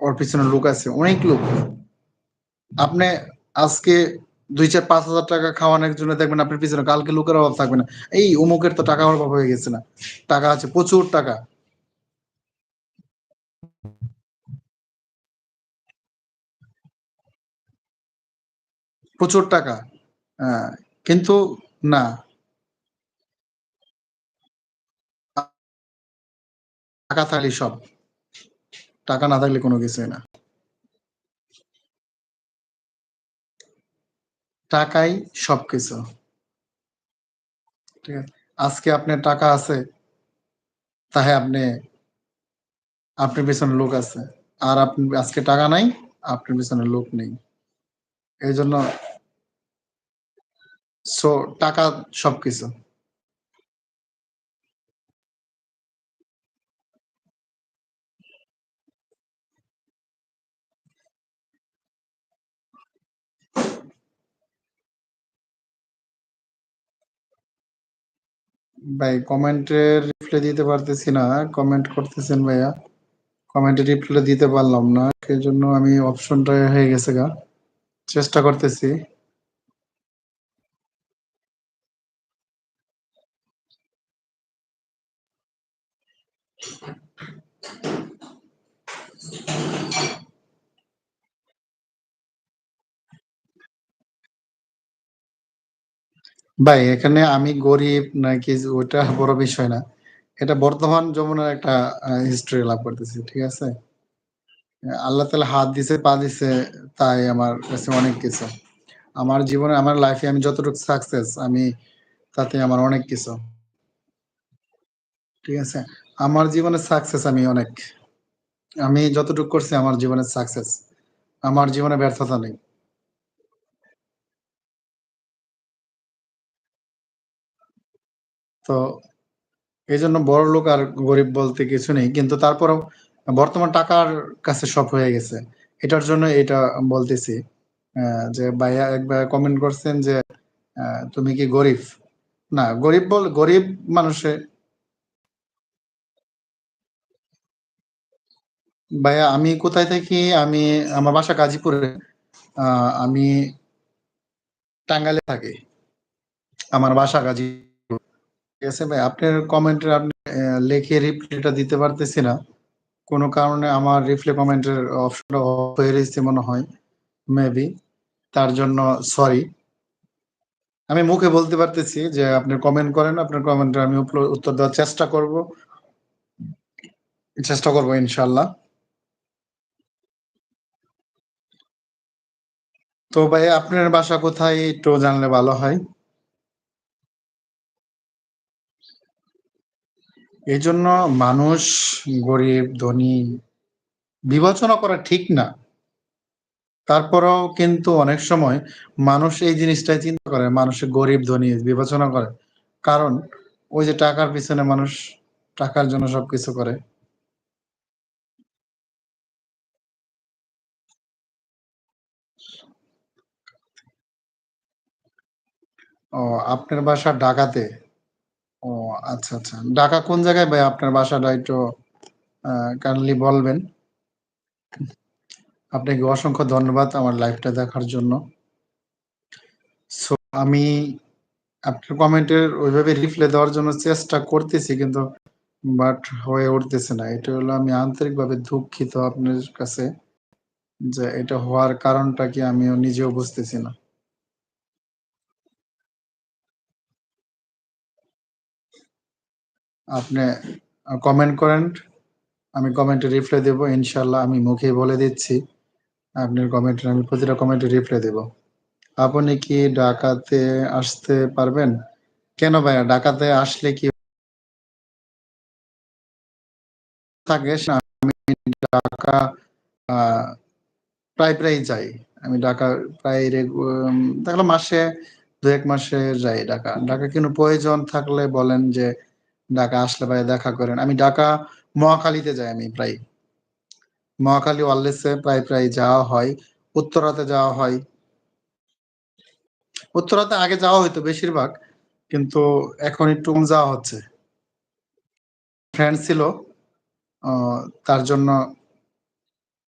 ওর পিছনে লোক আছে অনেক লোক। আপনি আজকে দুই চার পাঁচ হাজার টাকা খাওয়ানোর জন্য দেখবেন আপনার পিছনে কালকে লোকের অভাব থাকবে না। এই অমুকের তো টাকা অভাব হয়ে গেছে না। টাকা আছে প্রচুর টাকা। প্রচুর টাকা আহ, কিন্তু না। টাকা থাকলে সব। টাকা না থাকলে কোনো কিছুই না। টাকাই সবকিছু। ঠিক আছে? আজকে আপনার টাকা আছে, তাহে আপনি, আপনার পিছনে লোক আছে। আর আপনি, আজকে টাকা নাই, আপনার পিছনে লোক নেই। এই জন্য সো টাকা সবকিছু। ভাই কমেন্টের রিপ্লাই দিতে পারতেছি না। কমেন্ট করতেছেন ভাইয়া। কমেন্টে রিপ্লাই দিতে পারলাম না। সেই জন্য আমি অপশনটা হয়ে গেছে গা। চেষ্টা করতেছি। ভাই, এখানে আমি গরিব নাকি ওটা বড় বিষয় না। এটা বর্তমান যমুনার একটা হিস্ট্রি লাভ করতেছি, ঠিক আছে? আল্লাহ তালা হাত দিছে, পা দিছে, তাই আমার কাছে অনেক কিছু। আমার জীবনে, আমার লাইফে আমি যতটুকু সাকসেস আমি তাতে আমার অনেক কিছু। ঠিক আছে? আমার জীবনে সাকসেস আমি অনেক। আমি যতটুকু করছি, আমার জীবনে সাকসেস আমার জীবনে ব্যর্থতা নেই। তো এই জন্য বড় লোক আর গরিব বলতে কিছু নেই। কিন্তু তারপরেও বর্তমান টাকার কাছে সব হয়ে গেছে। এটার জন্য এটা বলতেছি যে ভাইয়া একবার কমেন্ট করছেন যে তুমি কি গরিব? না, গরিব বল, গরিব মানুষে ভাইয়া আমি কোথায় থাকি? আমি আমার বাসা গাজীপুরে। আমি টাঙ্গাইলে থাকি। আমার বাসা গাজীপুর ঠিক আছে ভাই, আপনার কমেন্টের আপনি লিখে রিপ্লাইটা দিতে পারতেছি না। কোনো কারণে আমার রিপ্লাই কমেন্টের অপশনটা অফ হয়ে রয়েছে মনে হয় মেবি তার জন্য সরি আমি মুখে বলতে পারতেছি যে আপনি কমেন্ট করেন, আপনার কমেন্টে আমি উত্তর দেওয়ার চেষ্টা করব। চেষ্টা করব ইনশাল্লাহ তো ভাই, আপনার বাসা কোথায়? একটু জানলে ভালো হয়। এই জন্য মানুষ, গরিব, ধনী বিবেচনা করা ঠিক না। তারপরেও কিন্তু অনেক সময় মানুষ এই জিনিসটাই চিন্তা করে, মানুষে গরিব, ধনী বিবেচনা করে। কারণ ওই যে টাকার পিছনে মানুষ টাকার জন্য সবকিছু করে। ও, আপনার বাসা ঢাকাতে? আচ্ছা আচ্ছা। ঢাকা কোন জায়গায় ভাই? আপনার বাসাটা একটু কাইন্ডলি বলবেন। আপনাকে অসংখ্য ধন্যবাদ আমার লাইভটা দেখার জন্য। সো আমি আপনার কমেন্টের ওইভাবে রিপ্লাই দেওয়ার জন্য চেষ্টা করতেছি কিন্তু বাট হয়ে উঠতেছে না। এটা হলো আমি আন্তরিকভাবে দুঃখিত আপনার কাছে যে এটা হওয়ার কারণটা কি আমিও নিজেও বুঝতেছি না। আপনি কমেন্ট করেন। আমি কমেন্টে রিপ্লাই দেবো ইনশাল্লাহ আমি মুখে বলে দিচ্ছি। আপনার কমেন্টে আমি প্রতিটা কমেন্টে রিপ্লাই দেব। আপনি কি ঢাকাতে আসতে পারবেন? কেন ভাইয়া, ঢাকাতে আসলে কি থাকে? আমি ঢাকা প্রায় প্রায় যাই। আমি ঢাকা প্রায় দেখলাম মাসে দু এক মাসে যাই ঢাকা। ঢাকা কিন্তু প্রয়োজন থাকলে বলেন যে ঢাকা আসলে ভাই দেখা করেন। আমি ঢাকা মহাকালীতে যাই আমি প্রায়। মহাকালী ওয়ারলেসে প্রায় প্রায় যাওয়া হয়। উত্তরাতে যাওয়া হয়। উত্তরাতে আগে যাওয়া হইতো বেশিরভাগ, কিন্তু এখন একটু যাওয়া হচ্ছে। ফ্রেন্ড ছিল তার জন্য